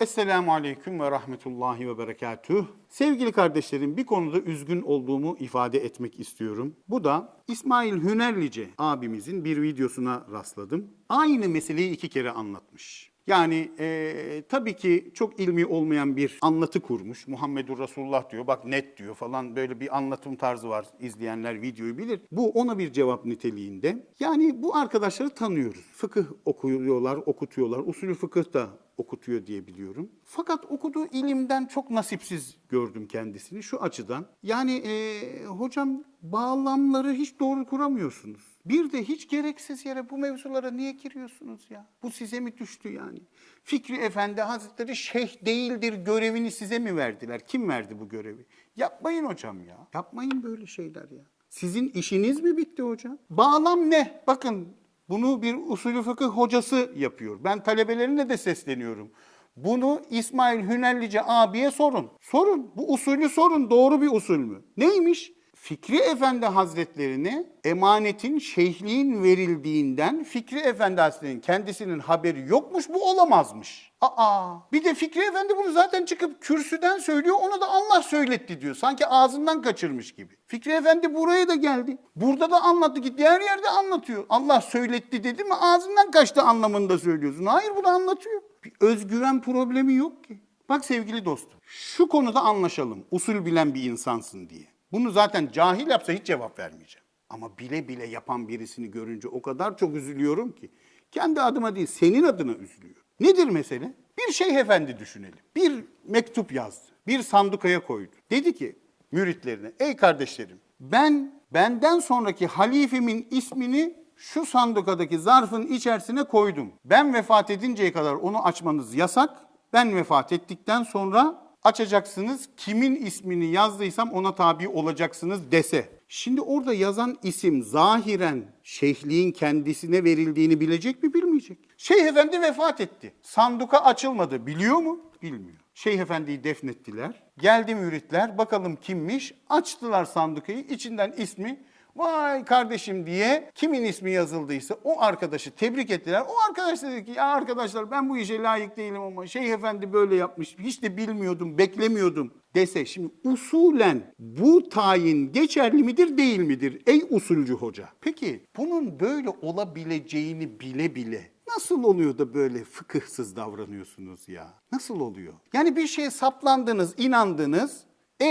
Esselamu Aleyküm ve Rahmetullahi ve Berekatüh. Sevgili kardeşlerim bir konuda üzgün olduğumu ifade etmek istiyorum. Bu da İsmail Hünerlice abimizin bir videosuna rastladım. Aynı meseleyi iki kere anlatmış. Yani eee, tabii ki çok ilmi olmayan bir anlatı kurmuş. Muhammedur Resulullah diyor, bak net diyor falan böyle bir anlatım tarzı var. İzleyenler videoyu bilir. Bu ona bir cevap niteliğinde. Yani bu arkadaşları tanıyoruz. Fıkıh okuyorlar, okutuyorlar. Usulü fıkıh da okutuyor diye biliyorum. Fakat okuduğu ilimden çok nasipsiz gördüm kendisini şu açıdan. Yani eee, hocam bağlamları hiç doğru kuramıyorsunuz. Bir de hiç gereksiz yere bu mevzulara niye giriyorsunuz ya? Bu size mi düştü yani? Fikri Efendi Hazretleri şeyh değildir görevini size mi verdiler? Kim verdi bu görevi? Yapmayın hocam ya. Yapmayın böyle şeyler ya. Sizin işiniz mi bitti hocam? Bağlam ne? Bakın bunu bir usulü fıkıh hocası yapıyor. Ben talebelerine de sesleniyorum. Bunu İsmail Hünerlice abiye sorun. Sorun. Bu usulü sorun. Doğru bir usul mü? Neymiş? Fikri Efendi Hazretlerine emanetin, şeyhliğin verildiğinden Fikri Efendi Hazretleri'nin kendisinin haberi yokmuş, bu olamazmış. Aa, bir de Fikri Efendi bunu zaten çıkıp kürsüden söylüyor, onu da Allah söyletti diyor. Sanki ağzından kaçırmış gibi. Fikri Efendi buraya da geldi. Burada da anlattı ki diğer yerde anlatıyor. Allah söyletti dedi mi ağzından kaçtı anlamında söylüyorsun. Hayır bunu anlatıyor. Bir özgüven problemi yok ki. Bak sevgili dostum, şu konuda anlaşalım. Usul bilen bir insansın diye. Bunu zaten cahil yapsa hiç cevap vermeyeceğim. Ama bile bile yapan birisini görünce o kadar çok üzülüyorum ki. Kendi adıma değil, senin adına üzülüyorum. Nedir mesele? Bir şeyh efendi düşünelim. Bir mektup yazdı. Bir sandukaya koydu. Dedi ki müritlerine, ey kardeşlerim ben benden sonraki halifemin ismini şu sandukadaki zarfın içerisine koydum. Ben vefat edinceye kadar onu açmanız yasak. Ben vefat ettikten sonra açacaksınız. Kimin ismini yazdıysam ona tabi olacaksınız dese. Şimdi orada yazan isim zahiren şeyhliğin kendisine verildiğini bilecek mi bilmeyecek. Şeyh Efendi vefat etti. Sanduka açılmadı. Biliyor mu? Bilmiyor. Şeyh Efendi'yi defnettiler. Geldi müritler bakalım kimmiş. Açtılar sandukayı. içinden ismi Vay kardeşim diye kimin ismi yazıldıysa o arkadaşı tebrik ettiler. O arkadaş dedi ki ya arkadaşlar ben bu işe layık değilim ama Şeyh Efendi böyle yapmış. Hiç de bilmiyordum, beklemiyordum dese. Şimdi usulen bu tayin geçerli midir değil midir ey usulcü hoca? Peki bunun böyle olabileceğini bile bile Nasıl oluyor da böyle fıkıhsız davranıyorsunuz ya? Nasıl oluyor? Yani bir şeye saplandınız, inandınız. E,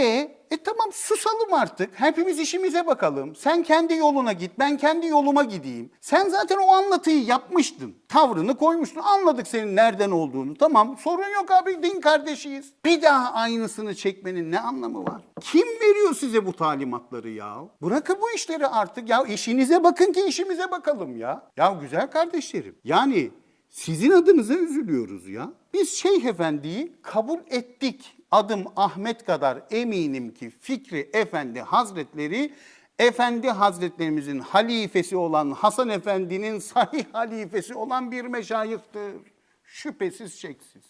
e tamam susalım artık. Hepimiz işimize bakalım. Sen kendi yoluna git, ben kendi yoluma gideyim. Sen zaten o anlatıyı yapmıştın. Tavrını koymuştun. Anladık senin nereden olduğunu. Tamam sorun yok abi din kardeşiyiz. Bir daha aynısını çekmenin ne anlamı var? Kim veriyor size bu talimatları ya? Bırakın bu işleri artık. Ya işinize bakın ki işimize bakalım ya. Ya güzel kardeşlerim. Yani sizin adınıza üzülüyoruz ya. Biz Şeyh Efendi'yi kabul ettik. Adım Ahmet kadar eminim ki Fikri Efendi Hazretleri Efendi Hazretlerimizin halifesi olan Hasan Efendi'nin sahih halifesi olan bir meşayihtir. Şüphesiz şeksiz.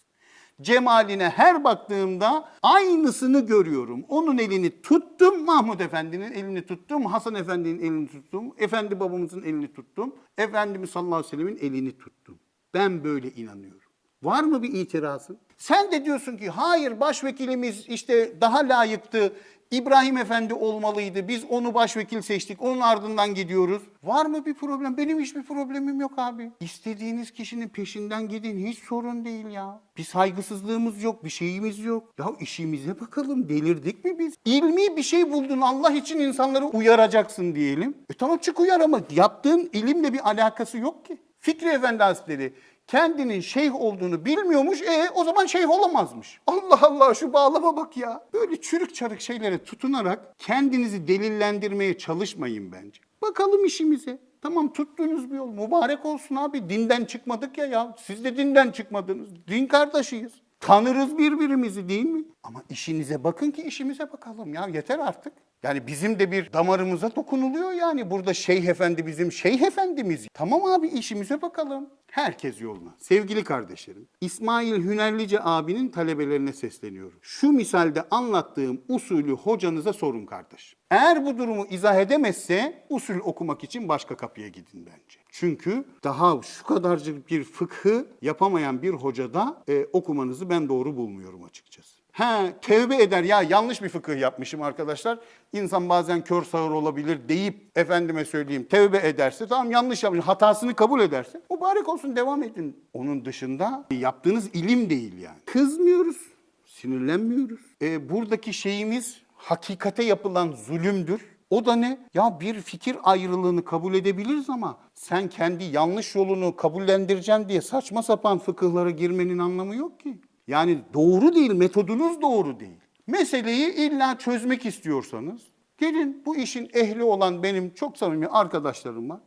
Cemaline her baktığımda aynısını görüyorum. Onun elini tuttum, Mahmud Efendi'nin elini tuttum, Hasan Efendi'nin elini tuttum, Efendi babamızın elini tuttum, Efendimiz sallallahu aleyhi ve sellemin elini tuttum. Ben böyle inanıyorum. Var mı bir itirazın? Sen de diyorsun ki hayır başvekilimiz işte daha layıktı. İbrahim Efendi olmalıydı. Biz onu başvekil seçtik. Onun ardından gidiyoruz. Var mı bir problem? Benim hiçbir problemim yok abi. İstediğiniz kişinin peşinden gidin. Hiç sorun değil ya. Bir saygısızlığımız yok, bir şeyimiz yok. Ya işimize bakalım. Delirdik mi biz? İlmi bir şey buldun. Allah için insanları uyaracaksın diyelim. E tamam çık uyar ama yaptığın ilimle bir alakası yok ki. Fikri Efendi Hazretleri kendinin şeyh olduğunu bilmiyormuş. E o zaman şeyh olamazmış. Allah Allah şu bağlama bak ya. Böyle çürük çarık şeylere tutunarak kendinizi delillendirmeye çalışmayın bence. Bakalım işimize. Tamam tuttuğunuz bir yol mübarek olsun abi. Dinden çıkmadık ya ya. Siz de dinden çıkmadınız. Din kardeşiyiz. Tanırız birbirimizi değil mi? Ama işinize bakın ki işimize bakalım ya yeter artık. Yani bizim de bir damarımıza dokunuluyor yani. Burada şeyh efendi bizim şeyh efendimiz. Tamam abi işimize bakalım. Herkes yoluna. Sevgili kardeşlerim, İsmail Hünerlice abinin talebelerine sesleniyorum. Şu misalde anlattığım usulü hocanıza sorun kardeş. Eğer bu durumu izah edemezse usul okumak için başka kapıya gidin bence. Çünkü daha şu kadarcık bir fıkhı yapamayan bir hocada e, okumanızı ben doğru bulmuyorum açıkçası. He, tevbe eder ya yanlış bir fıkıh yapmışım arkadaşlar. İnsan bazen kör sağır olabilir deyip efendime söyleyeyim tevbe ederse tamam yanlış yapmış hatasını kabul ederse mübarek olsun devam edin. Onun dışında yaptığınız ilim değil yani. Kızmıyoruz, sinirlenmiyoruz. E, buradaki şeyimiz hakikate yapılan zulümdür. O da ne? Ya bir fikir ayrılığını kabul edebiliriz ama sen kendi yanlış yolunu kabullendireceksin diye saçma sapan fıkıhlara girmenin anlamı yok ki. Yani doğru değil, metodunuz doğru değil. Meseleyi illa çözmek istiyorsanız gelin bu işin ehli olan benim çok samimi arkadaşlarım var.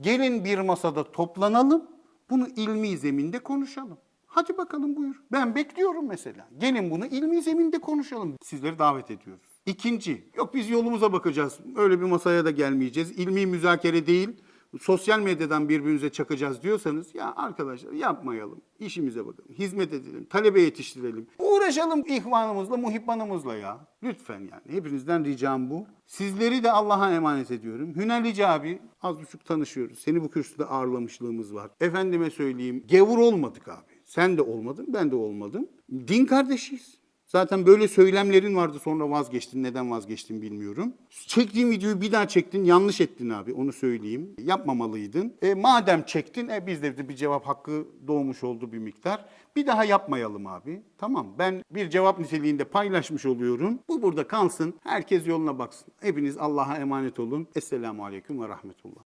Gelin bir masada toplanalım, bunu ilmi zeminde konuşalım. Hadi bakalım buyur. Ben bekliyorum mesela. Gelin bunu ilmi zeminde konuşalım. Sizleri davet ediyoruz. İkinci, yok biz yolumuza bakacağız. Öyle bir masaya da gelmeyeceğiz. İlmi müzakere değil, sosyal medyadan birbirimize çakacağız diyorsanız ya arkadaşlar yapmayalım. İşimize bakalım. Hizmet edelim. Talebe yetiştirelim. Uğraşalım ihvanımızla, muhibbanımızla ya. Lütfen yani. Hepinizden ricam bu. Sizleri de Allah'a emanet ediyorum. Hünerlice abi az buçuk tanışıyoruz. Seni bu kürsüde ağırlamışlığımız var. Efendime söyleyeyim gevur olmadık abi. Sen de olmadın, ben de olmadım. Din kardeşiyiz. Zaten böyle söylemlerin vardı sonra vazgeçtin. Neden vazgeçtin bilmiyorum. Çektiğin videoyu bir daha çektin. Yanlış ettin abi onu söyleyeyim. Yapmamalıydın. E, madem çektin e, bizde de bir cevap hakkı doğmuş oldu bir miktar. Bir daha yapmayalım abi. Tamam ben bir cevap niteliğinde paylaşmış oluyorum. Bu burada kalsın. Herkes yoluna baksın. Hepiniz Allah'a emanet olun. Esselamu Aleyküm ve Rahmetullah.